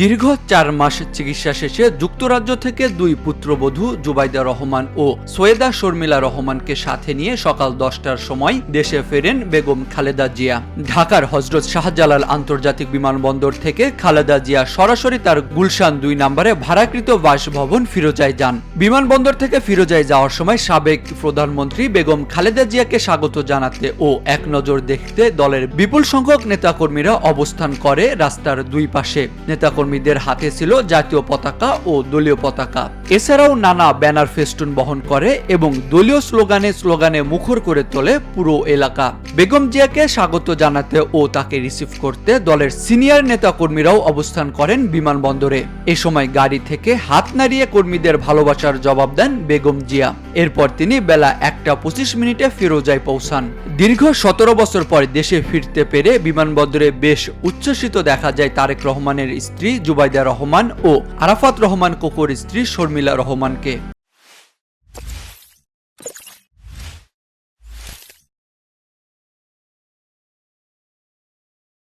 দীর্ঘ চার মাস চিকিৎসা শেষে যুক্তরাজ্য থেকে দুই পুত্রবধূ জুবাইদা রহমান ও সৈয়দা শর্মিলা রহমানকে সাথে নিয়ে সকাল দশটার সময় দেশে ফেরেন বেগম খালেদা জিয়া। ঢাকার হজরত শাহজালাল আন্তর্জাতিক বিমানবন্দর থেকে খালেদা জিয়া সরাসরি তার গুলশান দুই নম্বরে ভাড়াকৃত বাসভবন ফিরোজায় যান। বিমানবন্দর থেকে ফিরোজায় যাওয়ার সময় সাবেক প্রধানমন্ত্রী বেগম খালেদা জিয়াকে স্বাগত জানাতে ও এক নজর দেখতে দলের বিপুল সংখ্যক নেতাকর্মীরা অবস্থান করে রাস্তার দুই পাশে। নেতাকর্মীদের হাতে ছিল জাতীয় পতাকা ও দলীয় পতাকা। এছাড়াও নানা ব্যানার ফেস্টুন বহন করে এবং দলীয় স্লোগানে স্লোগানে মুখর করে তোলে পুরো এলাকা। বেগম জিয়াকে স্বাগত জানাতে ও তাকে রিসিভ করতে দলের সিনিয়র নেতাকর্মীরাও অবস্থান করেন বিমানবন্দরে। এ সময় গাড়ি থেকে হাত নাড়িয়ে কর্মীদের ভালোবাসার জবাব দেন বেগম জিয়া। এরপর তিনি বেলা একটা পঁচিশ মিনিটে ফিরোজায় পৌঁছান। দীর্ঘ সতেরো বছর পর দেশে ফিরতে পেরে বিমানবন্দরে বেশ উচ্ছ্বসিত দেখা যায় তারেক রহমানের স্ত্রী জুবাইদা রহমান ও আরাফাত রহমান কোকোর স্ত্রী শর্মিলা রহমানকে।